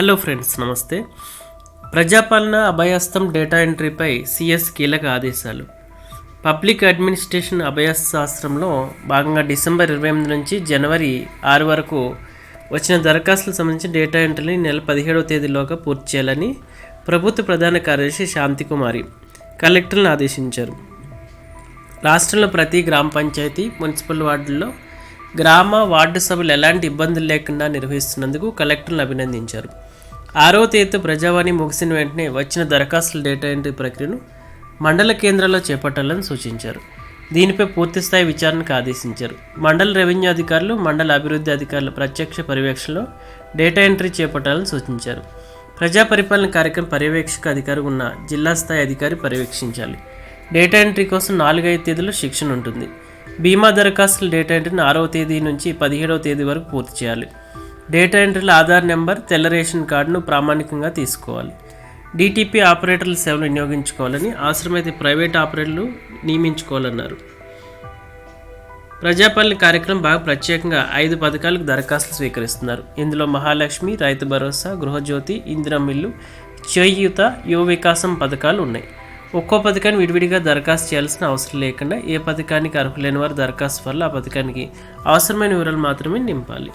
Hello friends నమస్తే. ప్రజాపాలన అభయస్థం data ఎంట్రీపై CS కీలక ఆదేశాలు. పబ్లిక్ అడ్మినిస్ట్రేషన్ అభయశాస్త్రంలో భాగంగా డిసెంబర్ ఇరవై ఎనిమిది నుంచి జనవరి ఆరు వరకు వచ్చిన దరఖాస్తులకు సంబంధించి డేటా ఎంట్రీని నెల పదిహేడవ తేదీలోగా పూర్తి చేయాలని ప్రభుత్వ ప్రధాన కార్యదర్శి శాంతికుమారి కలెక్టర్లను ఆదేశించారు. రాష్ట్రంలో ప్రతి గ్రామ పంచాయతీ మున్సిపల్ వార్డుల్లో గ్రామ వార్డు సభలు ఎలాంటి ఇబ్బందులు లేకుండా నిర్వహిస్తున్నందుకు కలెక్టర్లను అభినందించారు. ఆరవ తేదీతో ప్రజావాణి ముగిసిన వెంటనే వచ్చిన దరఖాస్తుల డేటా ఎంట్రీ ప్రక్రియను మండల కేంద్రాల్లో చేపట్టాలని సూచించారు. దీనిపై పూర్తిస్థాయి విచారణకు ఆదేశించారు. మండల రెవెన్యూ అధికారులు మండల అభివృద్ధి అధికారుల ప్రత్యక్ష పర్యవేక్షణలో డేటా ఎంట్రీ చేపట్టాలని సూచించారు. ప్రజా పరిపాలన కార్యక్రమం పర్యవేక్షక అధికారి ఉన్న జిల్లా స్థాయి అధికారి పర్యవేక్షించాలి. డేటా ఎంట్రీ కోసం నాలుగైదు తేదీలో శిక్షణ ఉంటుంది. బీమా దరఖాస్తుల డేటా ఎంట్రీని ఆరవ తేదీ నుంచి పదిహేడవ తేదీ వరకు పూర్తి చేయాలి. డేటా ఎంట్రీలో ఆధార్ నెంబర్ తెల్ల రేషన్ కార్డును ప్రామాణికంగా తీసుకోవాలి. డిటిపి ఆపరేటర్ల సేవలు వినియోగించుకోవాలని అవసరమైతే ప్రైవేట్ ఆపరేటర్లు నియమించుకోవాలన్నారు. ప్రజాపాలన కార్యక్రమం బాగా ప్రత్యేకంగా ఐదు పథకాలకు దరఖాస్తులు స్వీకరిస్తున్నారు. ఇందులో మహాలక్ష్మి రైతు భరోసా గృహజ్యోతి ఇందిరమిల్లు చేయూత యువ వికాసం పథకాలు ఉన్నాయి. ఒక్కో పథకాన్ని విడివిడిగా దరఖాస్తు చేయాల్సిన అవసరం లేకుండా ఏ పథకానికి అర్హులైన వారు దరఖాస్తు వల్ల ఆ పథకానికి అవసరమైన వివరాలు మాత్రమే నింపాలి.